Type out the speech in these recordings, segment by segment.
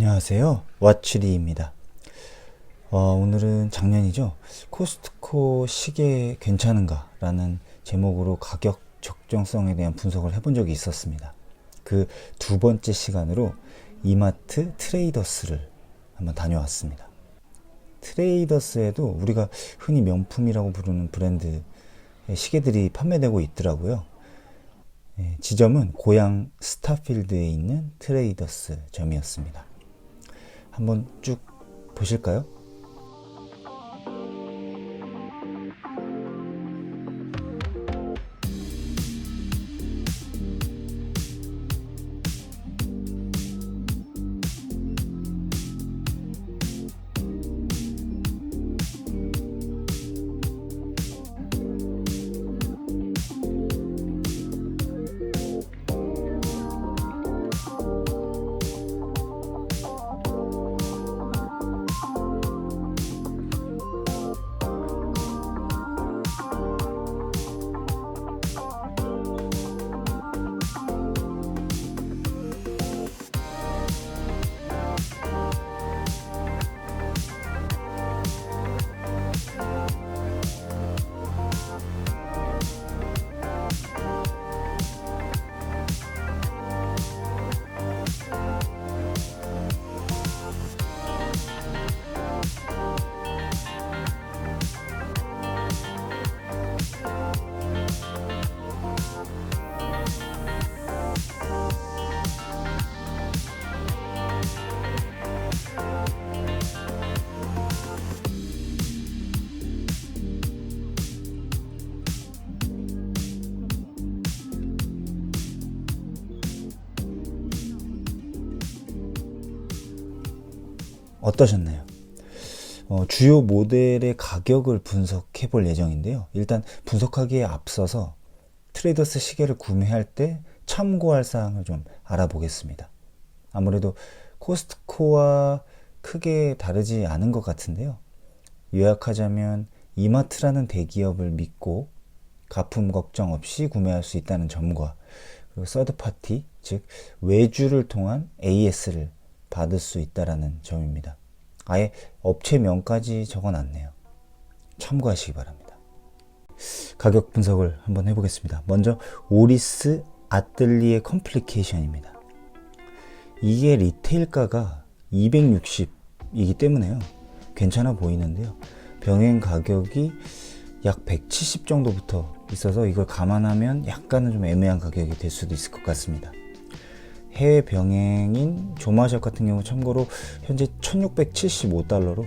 안녕하세요. 왓츠리입니다. 어, 오늘은 작년이죠. 코스트코 시계 괜찮은가? 라는 제목으로 가격 적정성에 대한 분석을 해본 적이 있었습니다. 그 두 번째 시간으로 이마트 트레이더스를 한번 다녀왔습니다. 트레이더스에도 우리가 흔히 명품이라고 부르는 브랜드의 시계들이 판매되고 있더라고요. 예, 지점은 고향 스타필드에 있는 트레이더스 점이었습니다. 한번 쭉 보실까요? 어떠셨나요? 어, 주요 모델의 가격을 분석해 볼 예정인데요. 일단 분석하기에 앞서서 트레이더스 시계를 구매할 때 참고할 사항을 좀 알아보겠습니다. 아무래도 코스트코와 크게 다르지 않은 것 같은데요. 요약하자면 이마트라는 대기업을 믿고 가품 걱정 없이 구매할 수 있다는 점과 그리고 서드파티, 즉 외주를 통한 AS를 받을 수 있다라는 점입니다. 아예 업체명까지 적어놨네요. 참고하시기 바랍니다. 가격 분석을 한번 해보겠습니다. 먼저 오리스 아틀리에 컴플리케이션입니다. 이게 리테일가가 260이기 때문에요. 괜찮아 보이는데요. 병행 가격이 약 170 정도부터 있어서 이걸 감안하면 약간은 좀 애매한 가격이 될 수도 있을 것 같습니다. 해외 병행인 조마샵 같은 경우 참고로 현재 1675달러로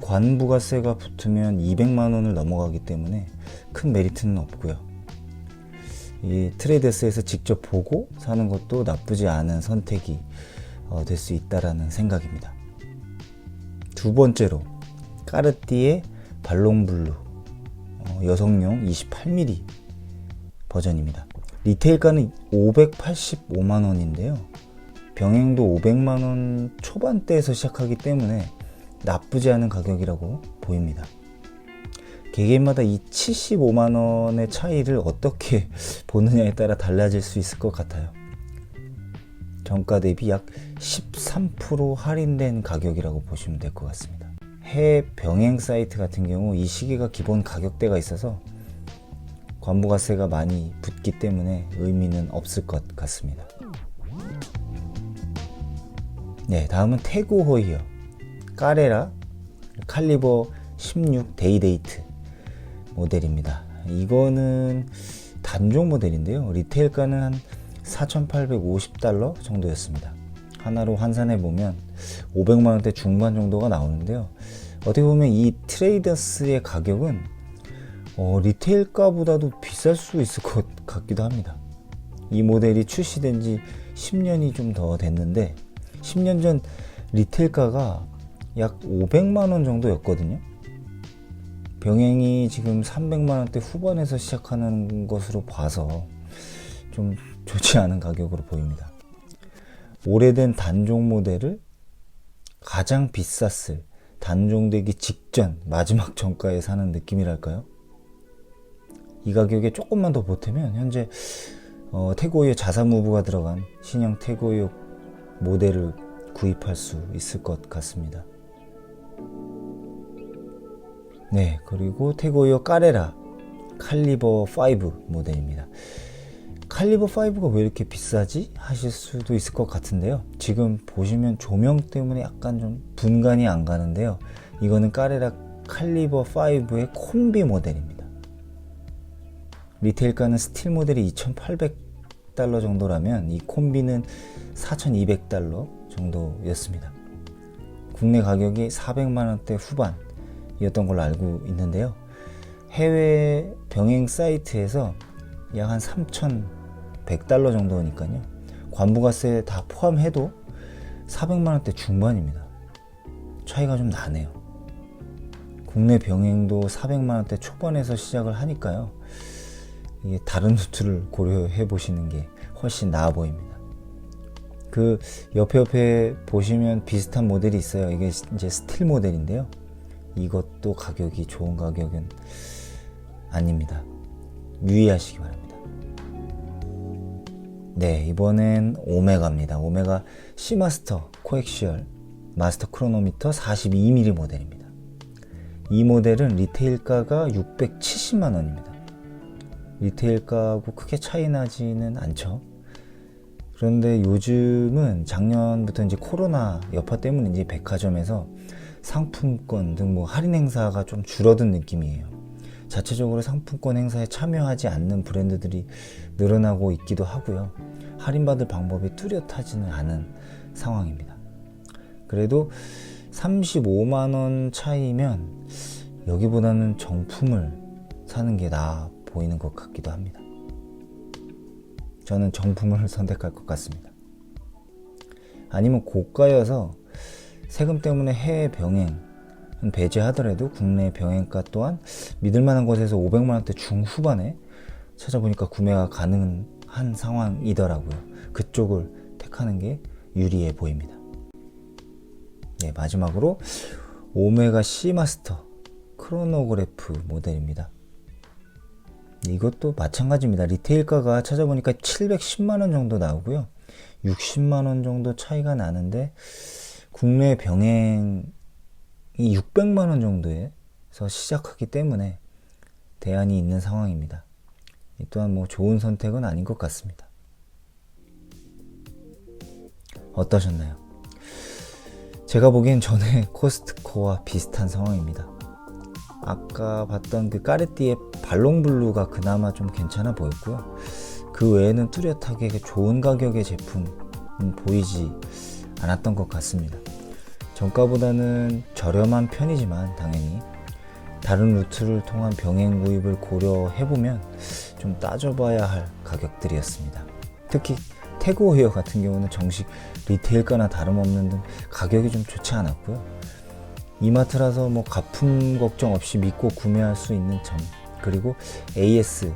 관부가세가 붙으면 200만 원을 넘어가기 때문에 큰 메리트는 없고요. 이 트레이더스에서 직접 보고 사는 것도 나쁘지 않은 선택이 어, 될 수 있다라는 생각입니다. 두 번째로 까르띠에 발롱블루 어, 여성용 28mm 버전입니다. 리테일가는 585만 원인데요. 병행도 500만 원 초반대에서 시작하기 때문에 나쁘지 않은 가격이라고 보입니다. 개개인마다 이 75만 원의 차이를 어떻게 보느냐에 따라 달라질 수 있을 것 같아요. 정가 대비 약 13% 할인된 가격이라고 보시면 될 것 같습니다. 해외 병행 사이트 같은 경우 이 시계가 기본 가격대가 있어서 관부가세가 많이 붙기 때문에 의미는 없을 것 같습니다. 네, 다음은 태고 호이어 까레라 칼리버 16 데이데이트 모델입니다. 이거는 단종 모델인데요. 리테일가는 한 4,850달러 정도였습니다. 하나로 환산해 보면 500만 원대 중반 정도가 나오는데요. 어떻게 보면 이 트레이더스의 가격은 어, 리테일가보다도 비쌀 수 있을 것 같기도 합니다. 이 모델이 출시된 지 10년이 좀 더 됐는데 10년 전 리테일가가 약 500만 원 정도였거든요. 병행이 지금 300만 원대 후반에서 시작하는 것으로 봐서 좀 좋지 않은 가격으로 보입니다. 오래된 단종 모델을 가장 비쌌을 단종되기 직전 마지막 정가에 사는 느낌이랄까요? 이 가격에 조금만 더 보태면 현재 어, 태고의 자사무브가 들어간 신형 태고의 모델을 구입할 수 있을 것 같습니다. 네, 그리고 태고이어 까레라 칼리버 5 모델입니다. 칼리버 5가 왜 이렇게 비싸지? 하실 수도 있을 것 같은데요. 지금 보시면 조명 때문에 약간 좀 분간이 안 가는데요. 이거는 까레라 칼리버 5의 콤비 모델입니다. 리테일가는 스틸 모델이 2,800달러 정도라면 이 콤비는 4,200달러 정도였습니다. 국내 가격이 400만 원대 후반이었던 걸로 알고 있는데요. 해외 병행 사이트에서 약 한 3,100달러 정도니까요. 관부가세 다 포함해도 400만 원대 중반입니다. 차이가 좀 나네요. 국내 병행도 400만 원대 초반에서 시작을 하니까요. 다른 루트를 고려해 보시는 게 훨씬 나아 보입니다. 그 옆에 옆에 보시면 비슷한 모델이 있어요. 이게 이제 스틸 모델인데요. 이것도 가격이 좋은 가격은 아닙니다. 유의하시기 바랍니다. 네, 이번엔 오메가입니다. 오메가 C마스터 코엑시얼 마스터 크로노미터 42mm 모델입니다. 이 모델은 리테일가가 670만 원입니다. 리테일가하고 크게 차이 나지는 않죠. 그런데 요즘은 작년부터 이제 코로나 여파 때문인지 백화점에서 상품권 등 뭐 할인 행사가 좀 줄어든 느낌이에요. 자체적으로 상품권 행사에 참여하지 않는 브랜드들이 늘어나고 있기도 하고요. 할인받을 방법이 뚜렷하지는 않은 상황입니다. 그래도 35만원 차이면 여기보다는 정품을 사는 게 나아 보이는 것 같기도 합니다. 저는 정품을 선택할 것 같습니다. 아니면 고가여서 세금 때문에 해외 병행 배제하더라도 국내 병행가 또한 믿을 만한 곳에서 500만 원대 중후반에 찾아보니까 구매가 가능한 상황이더라고요. 그쪽을 택하는 게 유리해 보입니다. 네, 마지막으로 오메가 C 마스터 크로노그래프 모델입니다. 이것도 마찬가지입니다. 리테일가가 찾아보니까 710만원 정도 나오고요. 60만원 정도 차이가 나는데, 국내 병행이 600만원 정도에서 시작하기 때문에 대안이 있는 상황입니다. 이 또한 뭐 좋은 선택은 아닌 것 같습니다. 어떠셨나요? 제가 보기엔 전에 코스트코와 비슷한 상황입니다. 아까 봤던 그 까르띠의 발롱블루가 그나마 좀 괜찮아 보였고요. 그 외에는 뚜렷하게 좋은 가격의 제품은 보이지 않았던 것 같습니다. 정가보다는 저렴한 편이지만 당연히 다른 루트를 통한 병행 구입을 고려해보면 좀 따져봐야 할 가격들이었습니다. 특히 태그 오히어 같은 경우는 정식 리테일가나 다름없는 등 가격이 좀 좋지 않았고요. 이마트라서 뭐 가품 걱정 없이 믿고 구매할 수 있는 점 그리고 AS를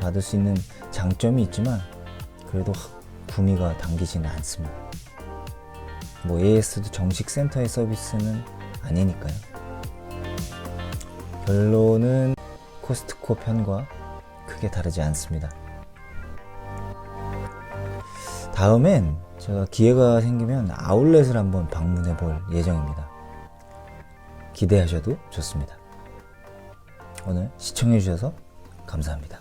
받을 수 있는 장점이 있지만 그래도 구미가 당기지는 않습니다. 뭐 AS도 정식 센터의 서비스는 아니니까요. 결론은 코스트코 편과 크게 다르지 않습니다. 다음엔 제가 기회가 생기면 아울렛을 한번 방문해 볼 예정입니다. 기대하셔도 좋습니다. 오늘 시청해 주셔서 감사합니다.